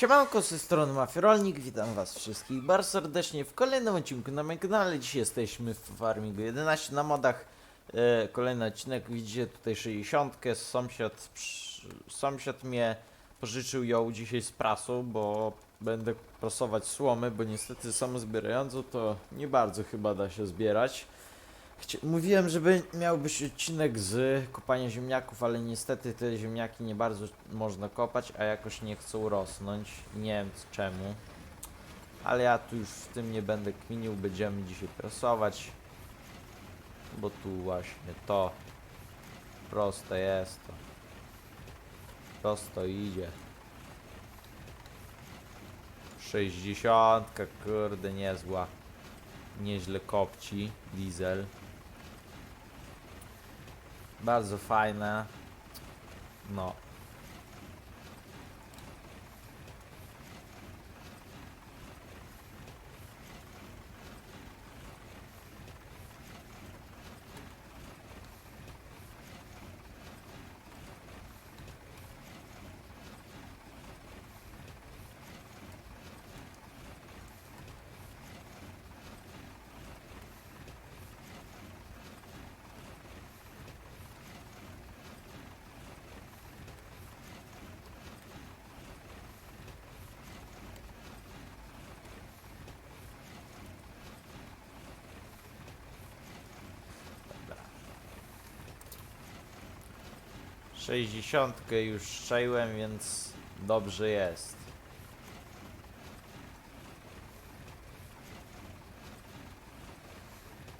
Siemanko, z strony Mafia Rolnik, witam was wszystkich bardzo serdecznie w kolejnym odcinku na moim kanale. Dzisiaj jesteśmy w Farmingu 11 na modach. E, kolejny odcinek, widzicie tutaj 60. Sąsiad, sąsiad mnie pożyczył ją dzisiaj z prasu, bo będę prasować słomy, bo niestety samozbierającą to nie bardzo chyba da się zbierać. Mówiłem, żeby miał być odcinek z kopania ziemniaków, ale niestety te ziemniaki nie bardzo można kopać, a jakoś nie chcą rosnąć. Nie wiem czemu. Ale ja tu już w tym nie będę kminił, będziemy dzisiaj prasować. Bo tu właśnie to proste jest to. Prosto idzie. 60, kurde niezła. Nieźle kopci diesel. Bardzo fajne. No. Sześćdziesiątkę już strzeliłem, więc dobrze jest.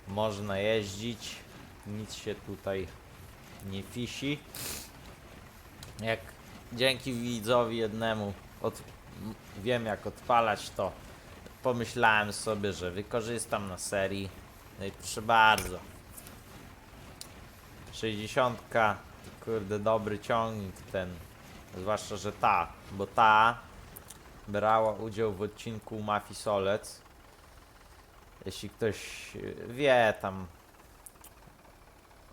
Można jeździć, nic się tutaj nie fisi. Jak dzięki widzowi jednemu od, wiem jak odpalać to, pomyślałem sobie, że wykorzystam na serii. No i proszę bardzo. 60. Kurde, dobry ciągnik ten. Zwłaszcza, że ta, bo ta brała udział w odcinku Mafii Solec. Jeśli ktoś e, wie tam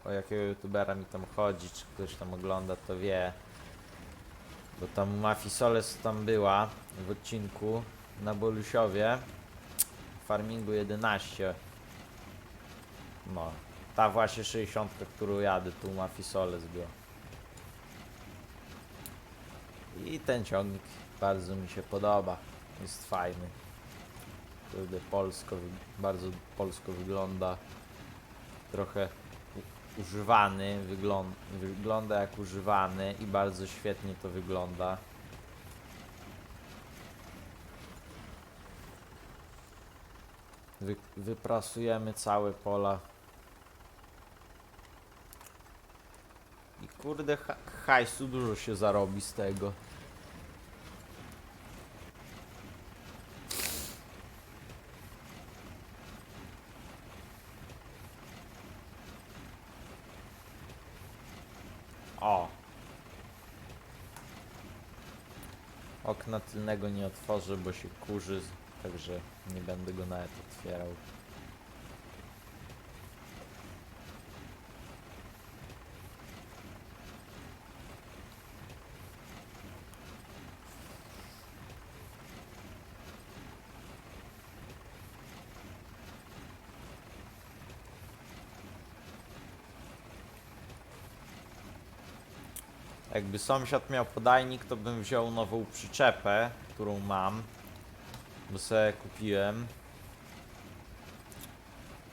o jakiego youtubera mi tam chodzi, czy ktoś tam ogląda, to wie. Bo tam Mafii Solec tam była w odcinku na Bolusiowie. Farmingu 11. No, ta właśnie 60, którą jadę, tu Mafii Solec była. I ten ciągnik bardzo mi się podoba. Jest fajny. Kurde, polsko, bardzo polsko wygląda. Trochę używany, wygląda, wygląda jak używany i bardzo świetnie to wygląda. Wy, wyprasujemy całe pola. Kurde, ha hajsu dużo się zarobi z tego. O! Okna tylnego nie otworzę, bo się kurzy, także nie będę go nawet otwierał. Jakby sąsiad miał podajnik, to bym wziął nową przyczepę, którą mam. Bo sobie kupiłem.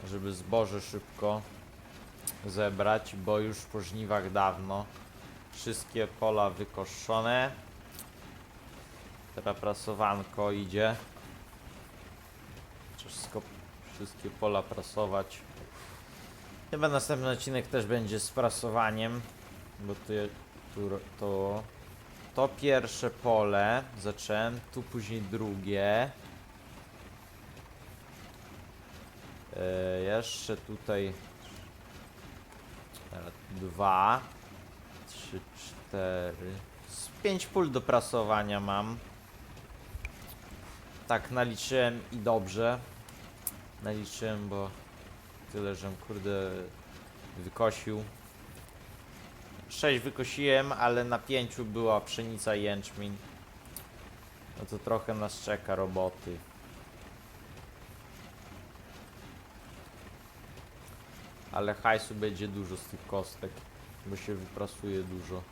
Żeby zboże szybko zebrać, bo już po żniwach dawno. Wszystkie pola wykoszone. Teraz prasowanko idzie. Wszystko, wszystkie pola prasować. Chyba następny odcinek też będzie z prasowaniem, bo tu, to, to pierwsze pole zacząłem, tu później drugie. E, jeszcze tutaj dwa, trzy, cztery, z pięć pól do prasowania mam. Tak naliczyłem i dobrze. Naliczyłem, bo tyle, żem kurde wykosił. 6 wykosiłem, ale na 5 była pszenica i jęczmień. No to trochę nas czeka roboty. Ale hajsu będzie dużo z tych kostek, bo się wyprasuje dużo.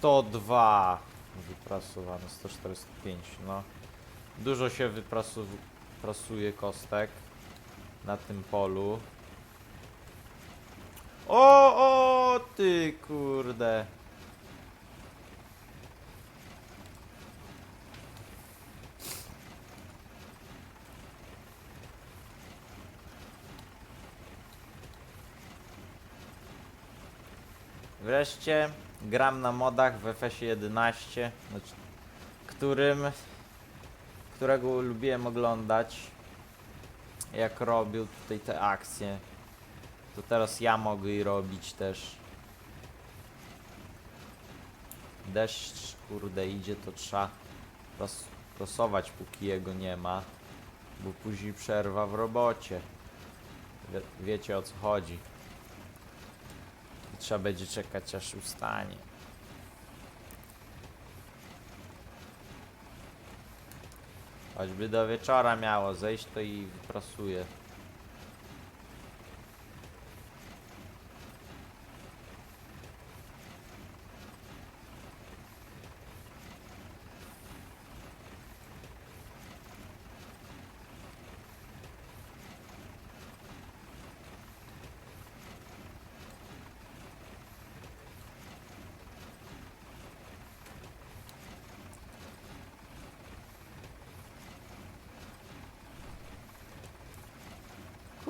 Sto dwa wyprasowane, 145, no. Dużo się wyprasu- wyprasuje kostek na tym polu. O, o, ty kurde. Wreszcie gram na modach w FS 11, znaczy, którym, którego lubiłem oglądać, jak robił tutaj te akcje. To teraz ja mogę i robić też. Deszcz, kurde, idzie, to trzeba ros póki jego nie ma, bo później przerwa w robocie. Wie wiecie o co chodzi. Trzeba będzie czekać aż ustanie. Choćby do wieczora miało zejść, to i wyprasuje.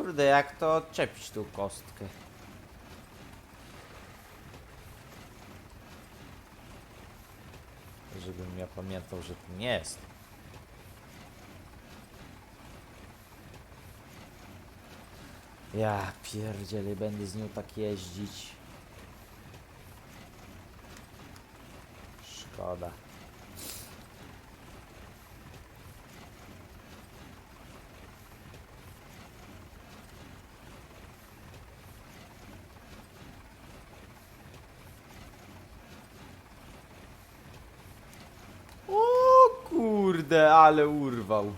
Kurde, jak to odczepić tą kostkę? Żebym ja pamiętał, że tu nie jest. Ja pierdzielę, będę z nią tak jeździć. Szkoda. O ale urwał.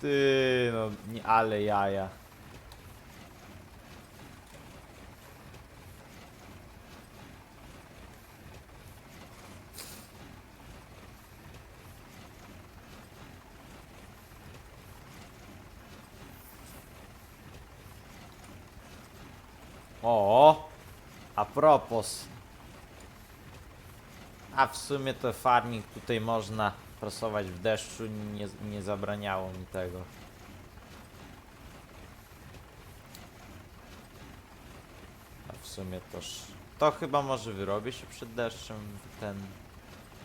Ty, no, nie, ale jaja. O, a propos. A w sumie to farming tutaj można prasować w deszczu, nie, nie zabraniało mi tego. A w sumie toż... To chyba może wyrobię się przed deszczem ten...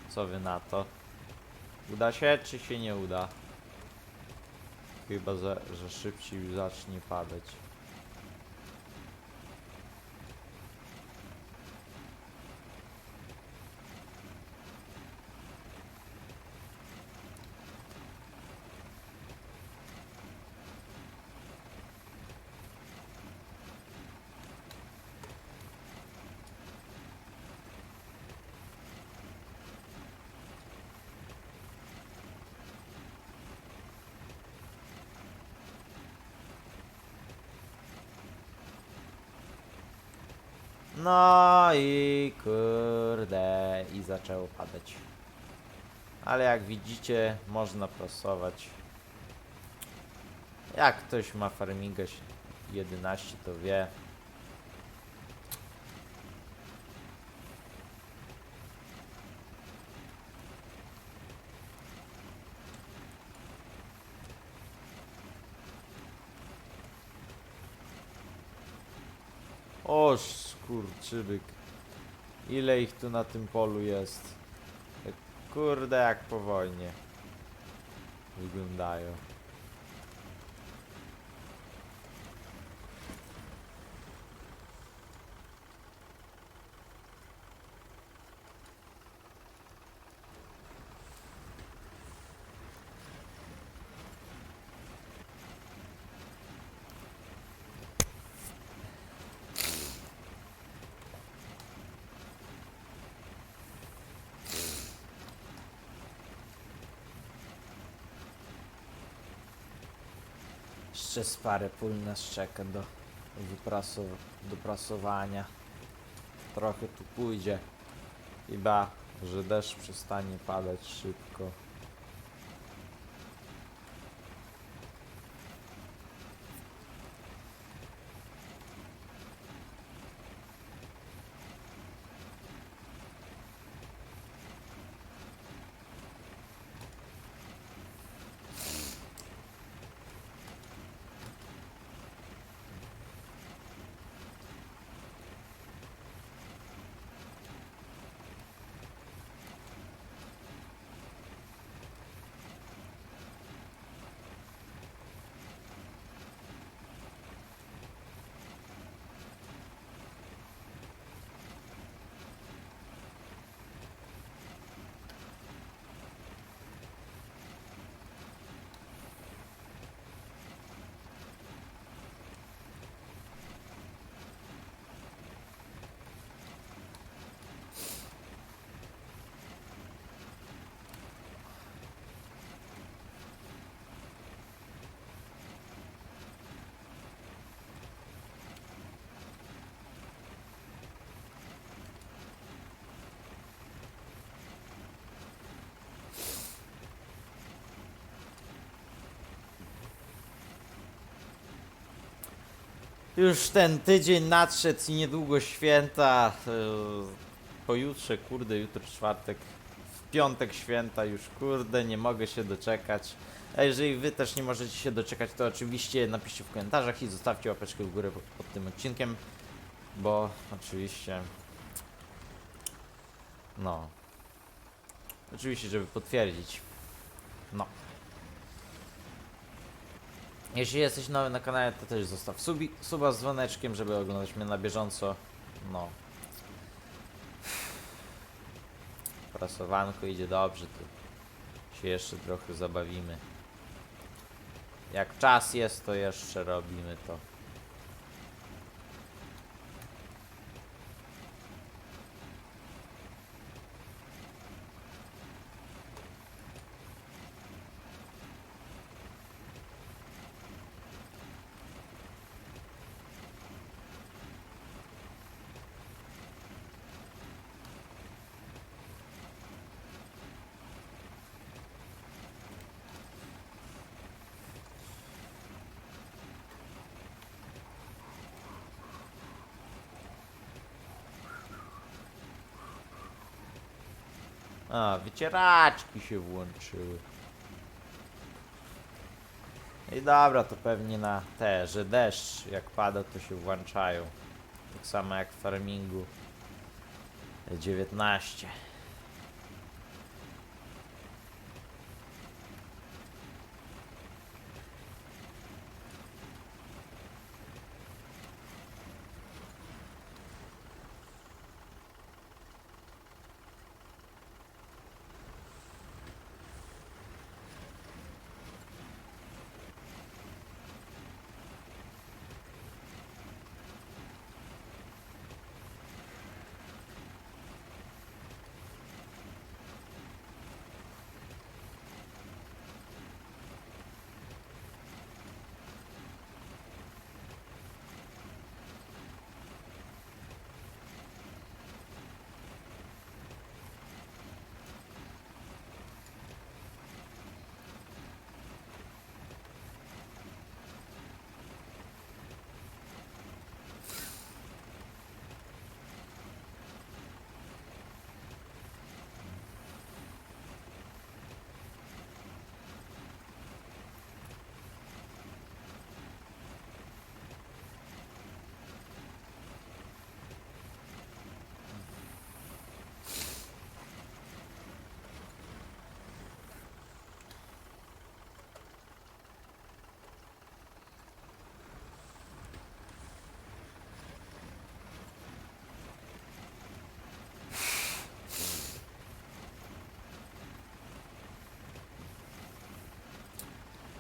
Co wy na to? Uda się, czy się nie uda? Chyba, że, że szybciej zacznie padać. No i kurde, i zaczęło padać. Ale jak widzicie, można prosować. Jak ktoś ma farmingę 11, to wie. O, skurczybyk. Ile ich tu na tym polu jest? Kurde, jak po wojnie. Wyglądają. Jeszcze z parę pól do, wyprasow- do prasowania. Trochę tu pójdzie. Chyba, że deszcz przestanie padać szybko. Już ten tydzień nadszedł i niedługo święta. e, Pojutrze, kurde, jutro czwartek. W piątek święta już, kurde, nie mogę się doczekać. A jeżeli wy też nie możecie się doczekać, to oczywiście napiszcie w komentarzach i zostawcie łapeczkę w górę pod, pod tym odcinkiem. Bo oczywiście... No. Oczywiście, żeby potwierdzić. No. Jeśli jesteś nowy na kanale, to też zostaw subi, suba z dzwoneczkiem, żeby oglądać mnie na bieżąco. No. Prasowanko idzie dobrze, tu się jeszcze trochę zabawimy. Jak czas jest, to jeszcze robimy to. A, wycieraczki się włączyły. I dobra, to pewnie na te, że deszcz jak pada, to się włączają. Tak samo jak w farmingu 19.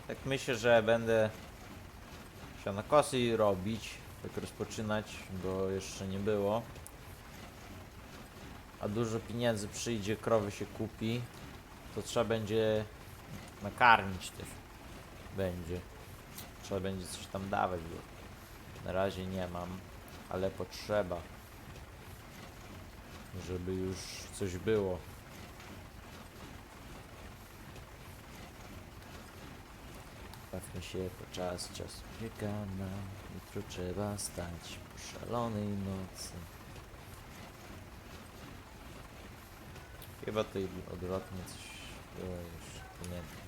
tak myślę, że będę sianokosy robić, tak rozpoczynać, bo jeszcze nie było. A dużo pieniędzy przyjdzie, krowy się kupi, to trzeba będzie nakarmić też. Będzie. Trzeba będzie coś tam dawać, bo na razie nie mam, ale potrzeba, żeby już coś było. Bawmy się po czas, czas ucieka nam Jutro trzeba stać po szalonej nocy. Chyba i odwrotnie coś było już, pamiętam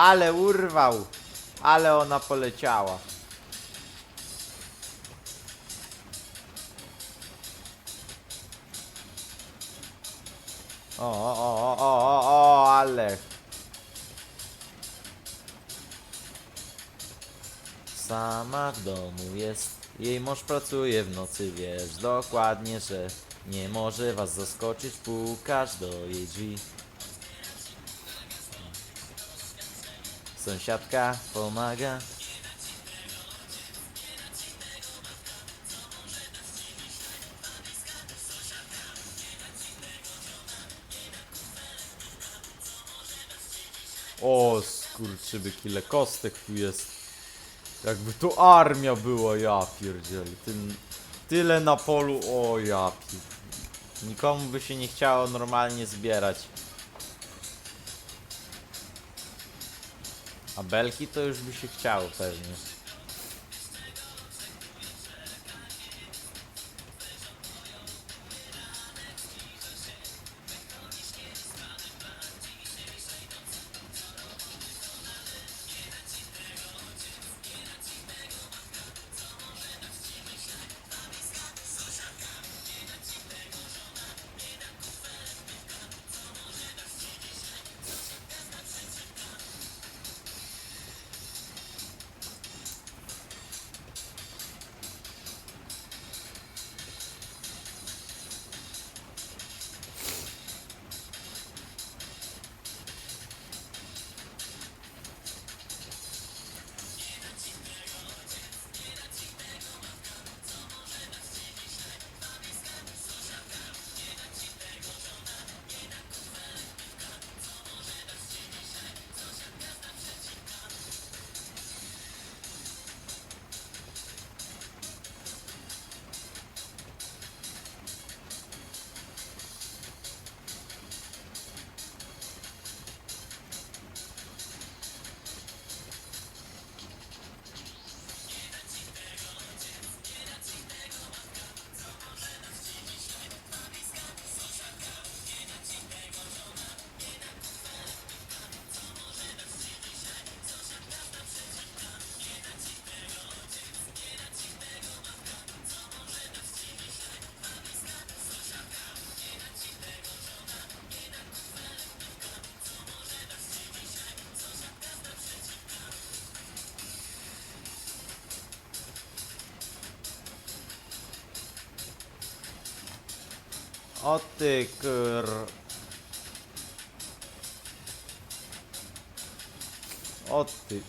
ale urwał, ale ona poleciała. O, o, o, o, o, o, ale. Sama w domu jest, jej mąż pracuje w nocy, wiesz dokładnie, że nie może was zaskoczyć, pukasz do jej drzwi. Sąsiadka pomaga. O, skurczyby, ile kostek tu jest. Jakby tu armia była, ja pierdzieli. Tym, tyle na polu, o ja. Nikomu by się nie chciało normalnie zbierać. A belki to już by się chciało pewnie. O ty kur... O ty...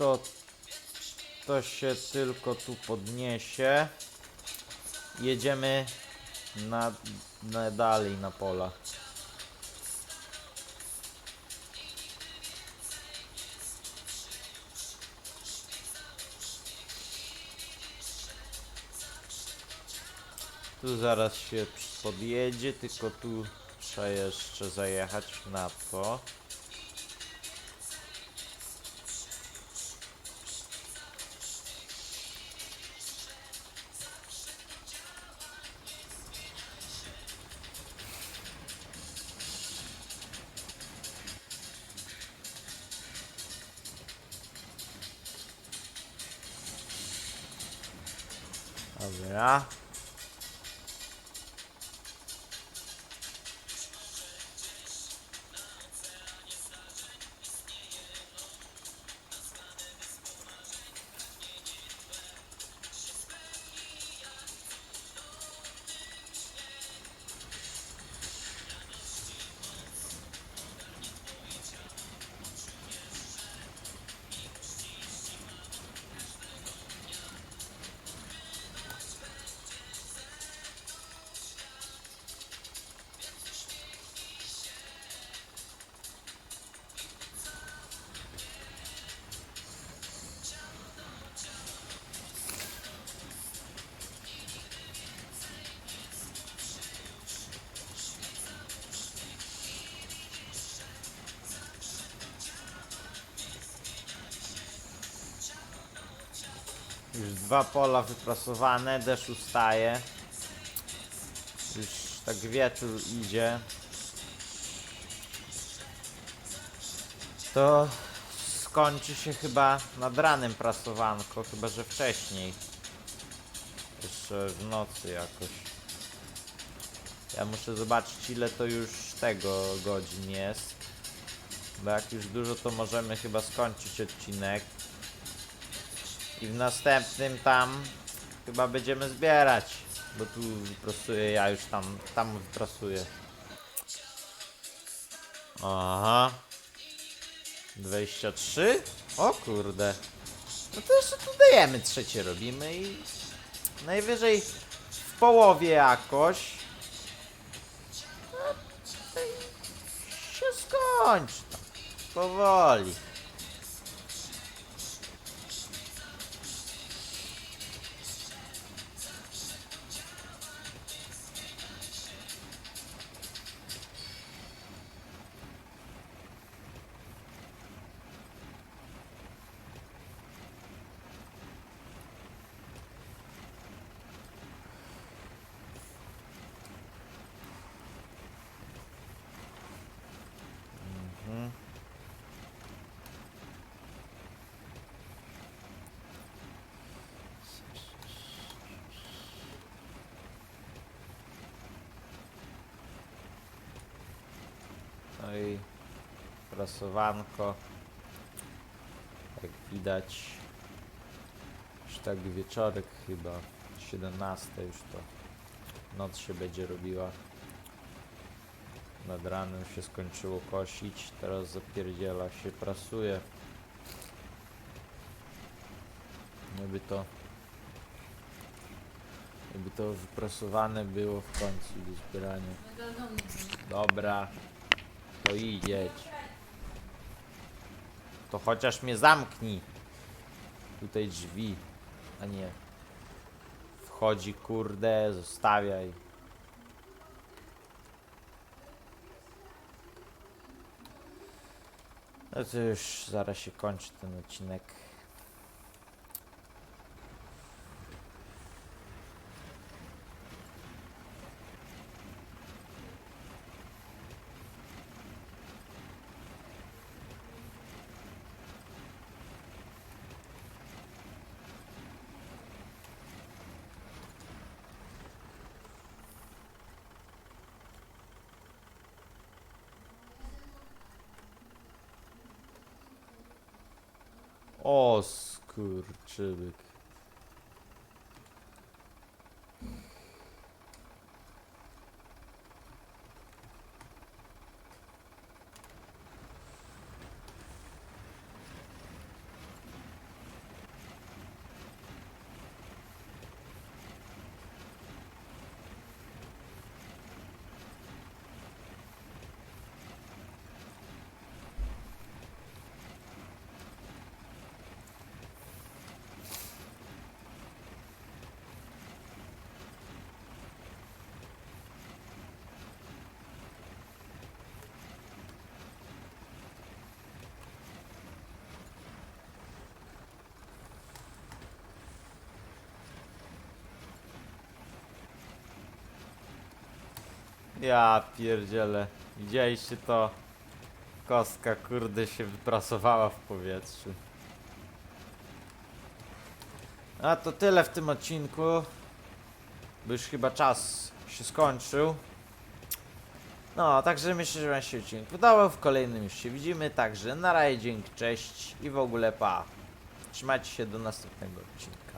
to, to się tylko tu podniesie. Jedziemy na, na dalej na pola. Tu zaraz się podjedzie, tylko tu trzeba jeszcze zajechać na to. Już dwa pola wyprasowane, deszcz ustaje. Już tak wieczór idzie. To skończy się chyba nad ranem prasowanko, chyba że wcześniej. Jeszcze w nocy jakoś. Ja muszę zobaczyć ile to już tego godzin jest. Bo jak już dużo to możemy chyba skończyć odcinek. I w następnym tam chyba będziemy zbierać. Bo tu wyprostuję, ja już tam, tam wyprostuję. Aha. 23? O kurde. No to jeszcze tu dajemy trzecie robimy i najwyżej w połowie jakoś. No, się skończy. Powoli. No i prasowanko. Jak widać, już tak wieczorek chyba, 17 już to noc się będzie robiła. Nad ranem się skończyło kosić, teraz zapierdziela się prasuje. Jakby to jakby to wyprasowane było w końcu do zbierania. Dobra, to idzieć. To chociaż mnie zamknij. Tutaj drzwi, a nie. Wchodzi kurde, zostawiaj. No to już zaraz się kończy ten odcinek. O skurczybyk. Ja pierdzielę. Widzieliście to? Kostka kurde się wyprasowała w powietrzu. A to tyle w tym odcinku. Bo już chyba czas się skończył. No, także myślę, że Wam się odcinek podobał. W kolejnym już się widzimy. Także na razie, dzięki, cześć i w ogóle pa. Trzymajcie się do następnego odcinka.